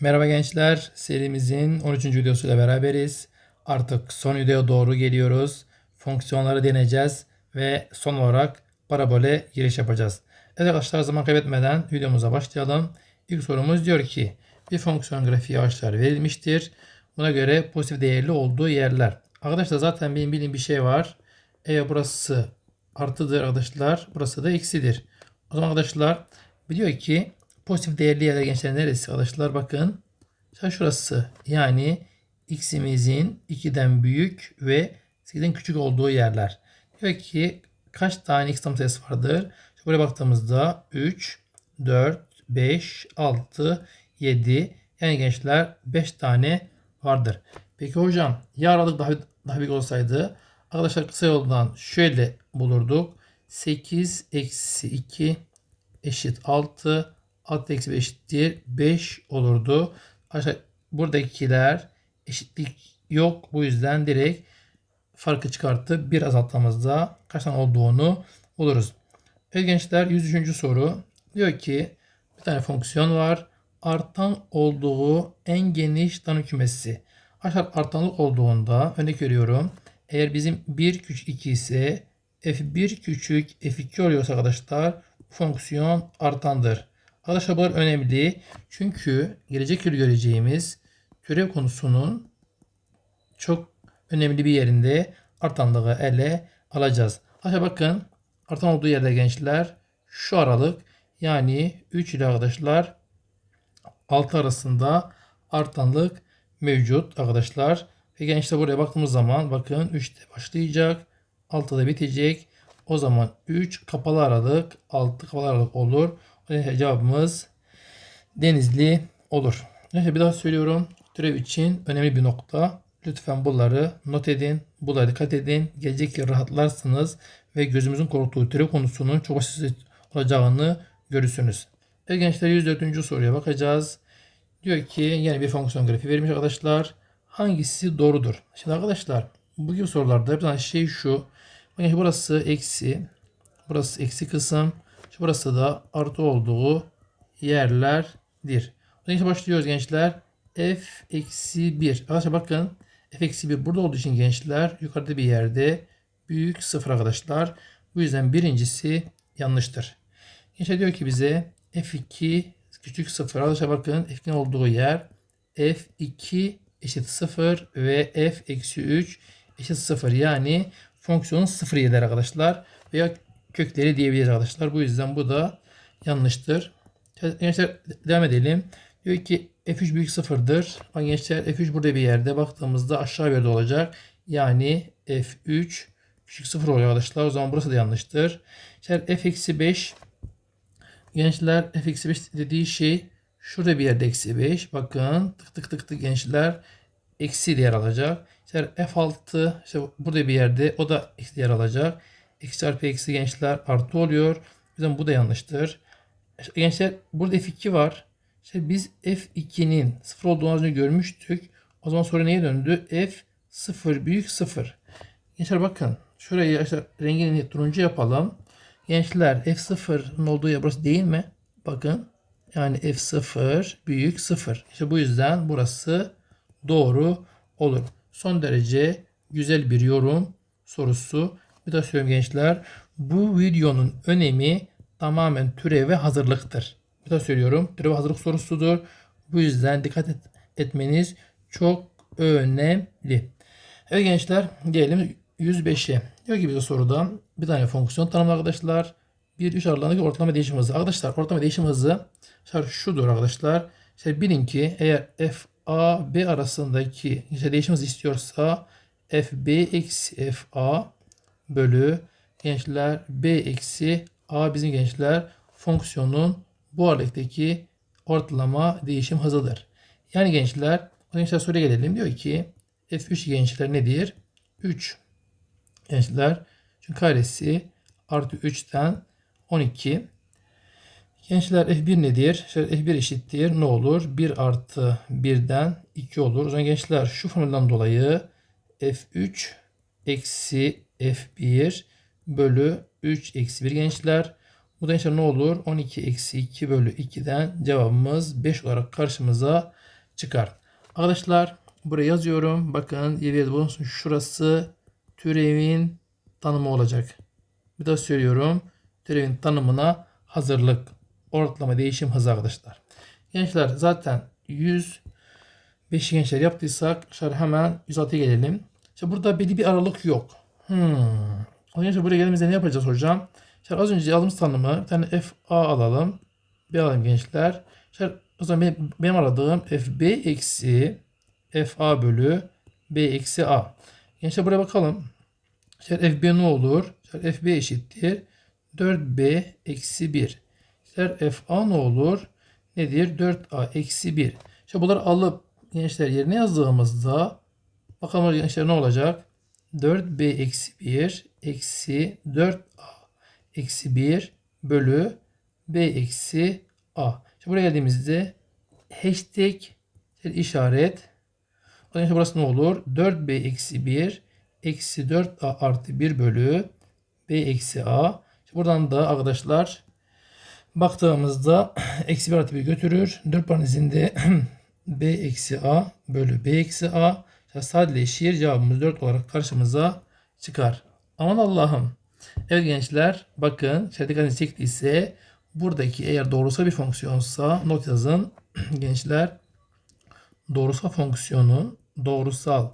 Merhaba gençler, serimizin 13. videosuyla beraberiz. Artık son videoya doğru geliyoruz. Fonksiyonları deneyeceğiz ve son olarak parabole giriş yapacağız. Evet arkadaşlar zaman kaybetmeden videomuza başlayalım. İlk sorumuz diyor ki bir fonksiyon grafiği aşağıya verilmiştir. Buna göre pozitif değerli olduğu yerler. Arkadaşlar zaten benim bildiğim bir şey var. Eğer burası artıdır arkadaşlar, burası da eksidir. O zaman arkadaşlar biliyor ki pozitif değerli yerler gençler neresi arkadaşlar bakın. Mesela şurası yani x'imizin 2'den büyük ve 8'den küçük olduğu yerler. Diyor ki kaç tane x tam sayısı vardır? İşte buraya baktığımızda 3, 4, 5, 6, 7 yani gençler 5 tane vardır. Peki hocam ya aralık daha, daha büyük olsaydı arkadaşlar kısa yoldan şöyle bulurduk. 8 eksi 2 eşit 6 6 eksi 5 eşittir 5 olurdu. Aşağı buradakiler eşitlik yok. Bu yüzden direkt farkı çıkartıp bir azaltmamızda kaç tane olduğunu buluruz. Evet gençler 103. soru. Diyor ki bir tane fonksiyon var. Artan olduğu en geniş tanım kümesi. Aşağı artanlık olduğunda örnek veriyorum. Eğer bizim 1 küçük 2 ise f1 küçük f2 oluyorsa arkadaşlar fonksiyon artandır. Arkadaşlar önemli. Çünkü gelecek yıl göreceğimiz türev konusunun çok önemli bir yerinde artanlığı ele alacağız. Arkadaşlar bakın artan olduğu yerde gençler şu aralık yani 3 ile arkadaşlar 6 arasında artanlık mevcut arkadaşlar. Ve gençler buraya baktığımız zaman bakın 3'te başlayacak. 6'da bitecek. O zaman 3 kapalı aralık 6 kapalı aralık olur. Cevabımız Denizli olur. Neyse bir daha söylüyorum. Türev için önemli bir nokta. Lütfen bunları not edin. Bunlara dikkat edin. Gelecek yıl rahatlarsınız ve gözümüzün korktuğu türev konusunun çok basit olacağını görürsünüz. Evet gençler 104. soruya bakacağız. Diyor ki yine bir fonksiyon grafiği vermiş arkadaşlar. Hangisi doğrudur? Şimdi arkadaşlar bu gibi sorularda bir tane şey şu. Burası eksi. Burası eksi kısım. Burası da artı olduğu yerlerdir. O başlıyoruz gençler. F eksi 1. Arkadaşlar bakın. F eksi 1 burada olduğu için gençler yukarıda bir yerde büyük sıfır arkadaşlar. Bu yüzden birincisi yanlıştır. Gençler diyor ki bize F2 küçük sıfır. Arkadaşlar bakın F2'nin olduğu yer F2 eşit 0 ve F eksi 3 eşit 0. Yani fonksiyonun 0 yer arkadaşlar. Veya kökleri diyebiliriz arkadaşlar. Bu yüzden bu da yanlıştır. Gençler devam edelim. Diyor ki F3 büyük sıfırdır. Bak gençler F3 burada bir yerde baktığımızda aşağı bir yerde olacak. Yani F3 küçük sıfır oluyor arkadaşlar. O zaman burası da yanlıştır. Gençler F eksi 5 Gençler F eksi 5 dediği şey şurada bir yerde eksi 5. Bakın tık tık tık tık gençler eksi değer alacak. İşte F6 işte burada bir yerde o da eksi değer alacak. X çarpı eksi gençler artı oluyor. O yüzden bu da yanlıştır. Gençler burada F2 var. İşte biz F2'nin sıfır olduğunu az önce görmüştük. O zaman soru neye döndü? F 0 büyük 0. Gençler bakın. Şurayı işte rengini turuncu yapalım. Gençler F0'ın olduğu yer burası değil mi? Bakın. Yani F0 büyük 0. İşte bu yüzden burası doğru olur. Son derece güzel bir yorum sorusu. Bir daha söylüyorum gençler. Bu videonun önemi tamamen türev ve hazırlıktır. Bir daha söylüyorum. Türev hazırlık sorusudur. Bu yüzden dikkat et, etmeniz çok önemli. Evet gençler gelelim 105'e. Diyor ki bize soruda bir tane fonksiyon tanımlı arkadaşlar. Bir üç aralarındaki ortalama değişim hızı. Arkadaşlar ortalama değişim hızı şudur arkadaşlar. İşte bilin ki eğer f a b arasındaki işte değişim hızı istiyorsa f b eksi f a bölü gençler b eksi a bizim gençler fonksiyonun bu aralıktaki ortalama değişim hızıdır. Yani gençler gençler soruya gelelim. Diyor ki f3 gençler nedir? 3 gençler çünkü karesi artı 3'ten 12 Gençler F1 nedir? Şöyle F1 eşittir ne olur? 1 artı 1'den 2 olur. O zaman gençler şu formülden dolayı F3 eksi F1 bölü 3 eksi 1 gençler. Bu da gençler ne olur? 12 eksi 2 bölü 2'den cevabımız 5 olarak karşımıza çıkar. Arkadaşlar buraya yazıyorum. Bakın yeri bulunsun. Şurası türevin tanımı olacak. Bir daha söylüyorum. Türevin tanımına hazırlık. Ortalama değişim hızı arkadaşlar. Gençler zaten 100 5 gençler yaptıysak şöyle hemen 106'ya gelelim. İşte burada belli bir aralık yok. Hmm. O yüzden buraya geldiğimizde ne yapacağız hocam? İşte az önce aldığımız tanımı bir tane FA alalım. Bir alalım gençler. İşte o zaman benim, benim aradığım FB eksi FA bölü B eksi A. Gençler buraya bakalım. İşte FB ne olur? İşte FB eşittir. 4B eksi 1. İşte FA ne olur? Nedir? 4A eksi 1. İşte bunları alıp gençler yerine yazdığımızda bakalım gençler ne olacak? 4b eksi 1 eksi 4a eksi 1 bölü b eksi a. Şimdi buraya geldiğimizde hashtag işaret. O zaman burası ne olur? 4b eksi 1 eksi 4a artı 1 bölü b eksi a. Şimdi buradan da arkadaşlar baktığımızda eksi 1 artı 1 götürür. 4 parantezinde b eksi a bölü b eksi a sadeleşir cevabımız 4 olarak karşımıza çıkar. Aman Allah'ım. Evet gençler bakın dikkatinizi çektiyse buradaki eğer doğrusal bir fonksiyonsa not yazın gençler doğrusal fonksiyonun doğrusal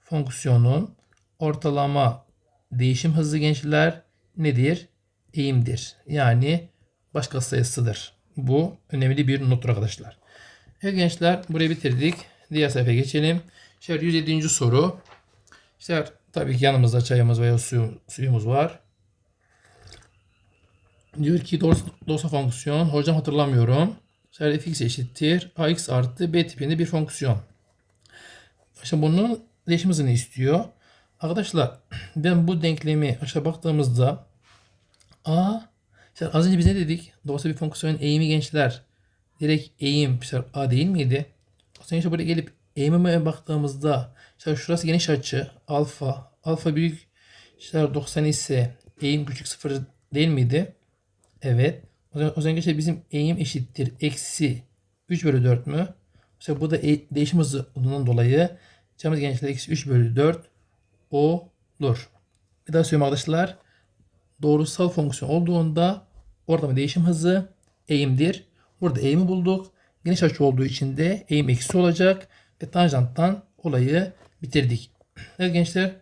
fonksiyonun ortalama değişim hızı gençler nedir? Eğimdir. Yani başka sayısıdır. Bu önemli bir nottur arkadaşlar. Evet gençler burayı bitirdik. Diğer sayfaya geçelim. Şöyle 107. soru. İşte tabii ki yanımızda çayımız veya suyu, suyumuz var. Diyor ki doğrusal fonksiyon. Hocam hatırlamıyorum. Şöyle fx eşittir. ax artı b tipinde bir fonksiyon. İşte bunun değişim istiyor. Arkadaşlar ben bu denklemi aşağı baktığımızda a işte az önce biz ne dedik? Doğrusal bir fonksiyonun eğimi gençler direkt eğim işte a değil miydi? Zaman işte buraya gelip eğimime baktığımızda işte şurası geniş açı alfa alfa büyük işte 90 ise eğim küçük sıfır değil miydi? Evet. O zaman, o zaman işte bizim eğim eşittir eksi 3 bölü 4 mü? İşte bu da e değişim hızı olduğundan dolayı cevabımız gençler eksi 3 bölü 4 olur. Bir daha söyleyeyim arkadaşlar. Doğrusal fonksiyon olduğunda ortalama değişim hızı eğimdir. Burada eğimi bulduk. Geniş açı olduğu için de eğim eksi olacak. Ve tanjanttan olayı bitirdik. Evet gençler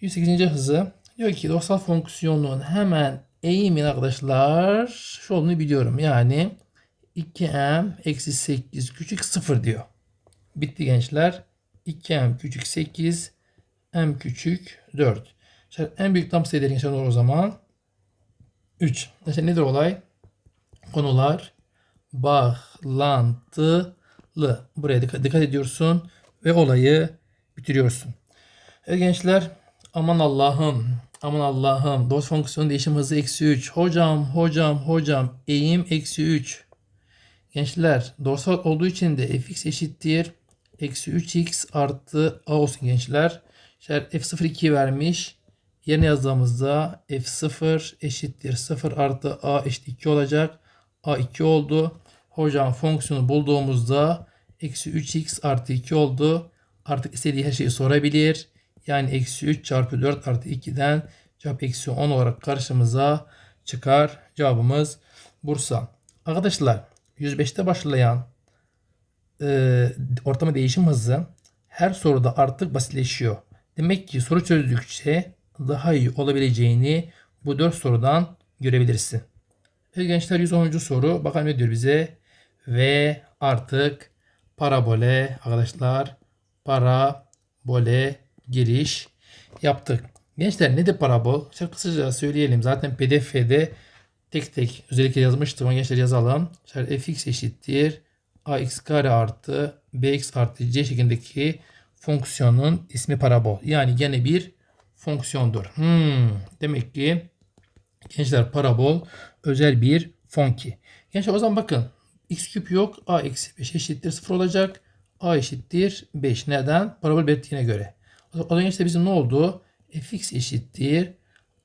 108. hızı diyor ki doğrusal fonksiyonun hemen eğimin arkadaşlar şu olduğunu biliyorum. Yani 2m eksi 8 küçük 0 diyor. Bitti gençler. 2m küçük 8 m küçük 4. İşte en büyük tam sayıdır gençler o zaman 3. İşte nedir olay? Konular bağlantılı. Buraya dikkat, dikkat ediyorsun ve olayı bitiriyorsun. Evet gençler aman Allah'ım aman Allah'ım doğru fonksiyon değişim hızı eksi 3. Hocam hocam hocam eğim eksi 3. Gençler doğrusal olduğu için de fx eşittir. Eksi 3x artı a olsun gençler. İşte f0 2 vermiş. Yerine yazdığımızda f0 eşittir 0 artı a eşit 2 olacak. a 2 oldu. Hocam fonksiyonu bulduğumuzda eksi 3x artı 2 oldu. Artık istediği her şeyi sorabilir. Yani eksi 3 çarpı 4 artı 2'den cevap eksi 10 olarak karşımıza çıkar. Cevabımız Bursa. Arkadaşlar 105'te başlayan e, ortama değişim hızı her soruda artık basitleşiyor. Demek ki soru çözdükçe daha iyi olabileceğini bu 4 sorudan görebilirsin. Evet gençler 110. soru. Bakalım ne diyor bize. Ve artık parabole arkadaşlar parabole giriş yaptık. Gençler nedir parabol? Çok kısaca söyleyelim. Zaten pdf'de tek tek özellikle yazmıştım. Gençler yazalım. İşte fx eşittir ax kare artı bx artı c şeklindeki fonksiyonun ismi parabol. Yani gene bir fonksiyondur. Hmm, demek ki gençler parabol özel bir fonki. Gençler o zaman bakın x küp yok. a eksi 5 eşittir 0 olacak. a eşittir 5. Neden? Parabol belirttiğine göre. O zaman işte bizim ne oldu? fx eşittir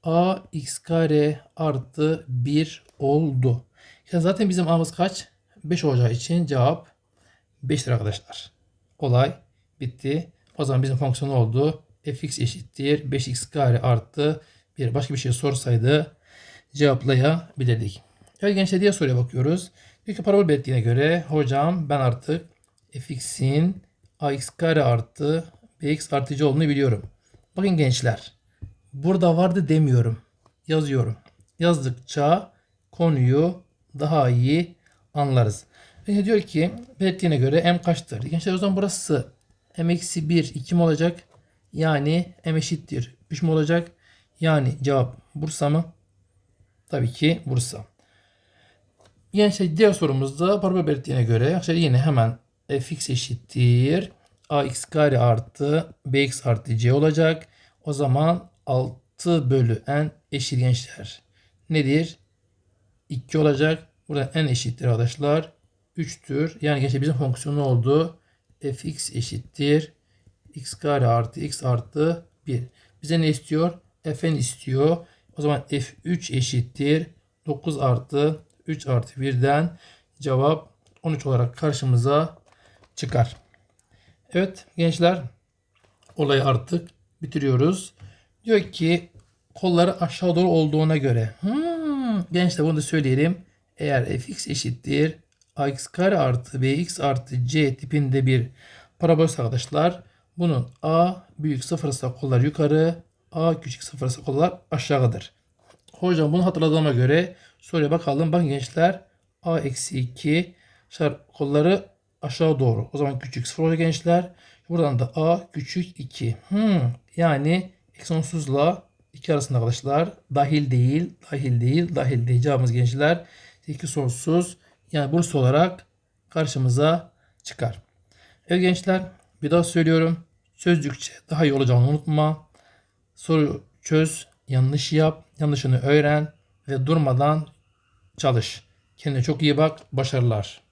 a x kare artı 1 oldu. Ya zaten bizim a'mız kaç? 5 olacağı için cevap 5'tir arkadaşlar. Olay bitti. O zaman bizim fonksiyon oldu. fx eşittir 5x kare artı bir başka bir şey sorsaydı cevaplayabilirdik. Evet gençler diğer soruya bakıyoruz. Diyor ki parabol belirttiğine göre hocam ben artık fx'in ax kare artı bx artı c olduğunu biliyorum. Bakın gençler burada vardı demiyorum. Yazıyorum. Yazdıkça konuyu daha iyi anlarız. Ve diyor ki belirttiğine göre m kaçtır? Gençler o zaman burası m eksi 1 2 mi olacak? Yani m eşittir 3 mü olacak? Yani cevap Bursa mı? Tabii ki Bursa. Gençler diğer sorumuzda parabol belirttiğine göre arkadaşlar yine hemen fx eşittir ax kare artı bx artı c olacak. O zaman 6 bölü n eşit gençler. Nedir? 2 olacak. Burada n eşittir arkadaşlar. 3'tür. Yani gençler bizim fonksiyonu oldu. fx eşittir. x kare artı x artı 1. Bize ne istiyor? fn istiyor. O zaman f3 eşittir. 9 artı 3 artı 1'den cevap 13 olarak karşımıza çıkar. Evet gençler olayı artık bitiriyoruz. Diyor ki kolları aşağı doğru olduğuna göre. Hmm, gençler bunu da söyleyelim. Eğer fx eşittir ax kare artı bx artı c tipinde bir parabol arkadaşlar bunun a büyük sıfırsa kollar yukarı a küçük sıfırsa kollar aşağıdır. Hocam bunu hatırladığıma göre soruya bakalım. Bakın gençler a eksi 2 kolları aşağı doğru. O zaman küçük sıfır olacak gençler. Buradan da a küçük 2. Hmm, yani eksi sonsuzla 2 arasında arkadaşlar dahil değil, dahil değil, dahil değil. Cevabımız gençler 2 sonsuz yani burs olarak karşımıza çıkar. Evet gençler bir daha söylüyorum. Çözdükçe daha iyi olacağını unutma. Soru çöz, yanlış yap, yanlışını öğren ve durmadan çalış. Kendine çok iyi bak. Başarılar.